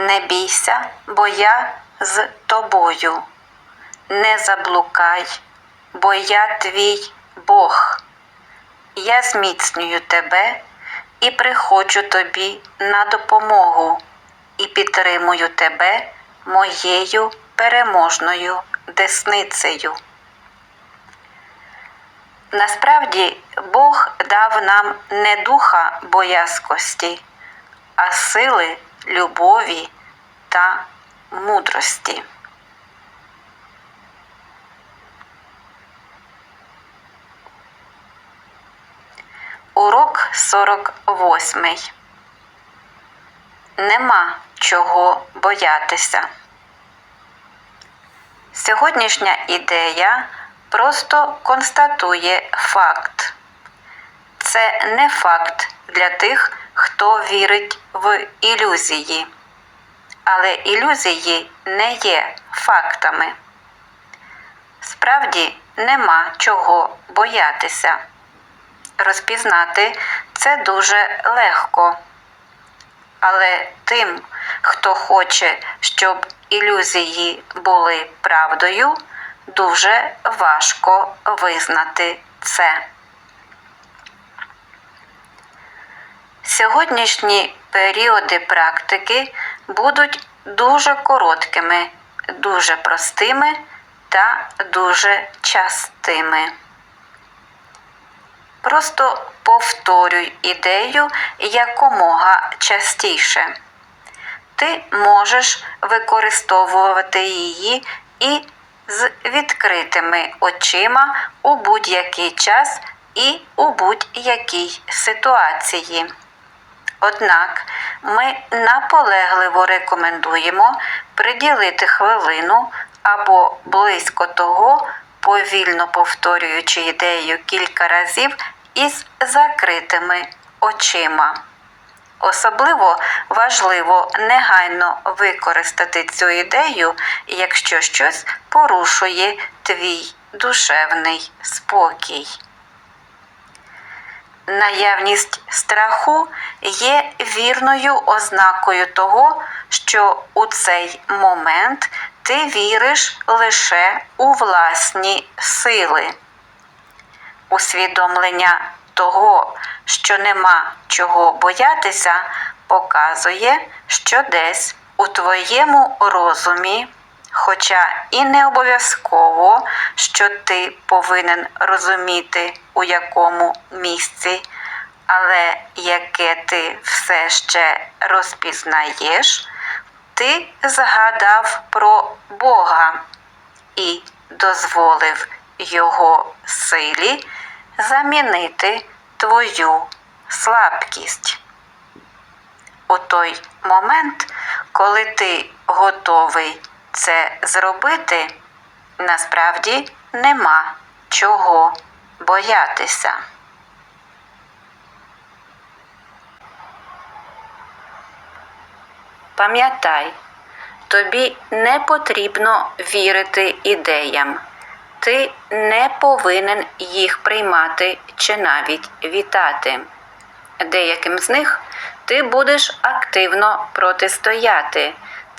Не бійся, бо я з тобою. Не заблукай, бо я твій Бог. Я зміцнюю тебе і приходжу тобі на допомогу і підтримую тебе моєю переможною десницею. Насправді Бог дав нам не духа боязкості, а сили, любові та мудрості. Урок 48. Нема чого боятися. Сьогоднішня ідея просто констатує факт. Це не факт для тих, хто вірить в ілюзії. Але ілюзії не є фактами. Справді нема чого боятися. Розпізнати це дуже легко. Але тим, хто хоче, щоб ілюзії були правдою, дуже важко визнати це. Сьогоднішні періоди практики будуть дуже короткими, дуже простими та дуже частими. Просто повторюй ідею якомога частіше. Ти можеш використовувати її і з відкритими очима у будь-який час і у будь-якій ситуації. Однак ми наполегливо рекомендуємо приділити хвилину або близько того, повільно повторюючи ідею кілька разів із закритими очима. Особливо важливо негайно використати цю ідею, якщо щось порушує твій душевний спокій. Наявність страху є вірною ознакою того, що у цей момент ти віриш лише у власні сили. Усвідомлення того, що нема чого боятися, показує, що десь у твоєму розумі, хоча і не обов'язково, що ти повинен розуміти, у якому місці, але яке ти все ще розпізнаєш, ти згадав про Бога і дозволив Його силі замінити твою слабкість. У той момент, коли ти готовий це зробити, насправді нема чого боятися. Пам'ятай, тобі не потрібно вірити ідеям. Ти не повинен їх приймати чи навіть вітати. Деяким з них ти будеш активно протистояти.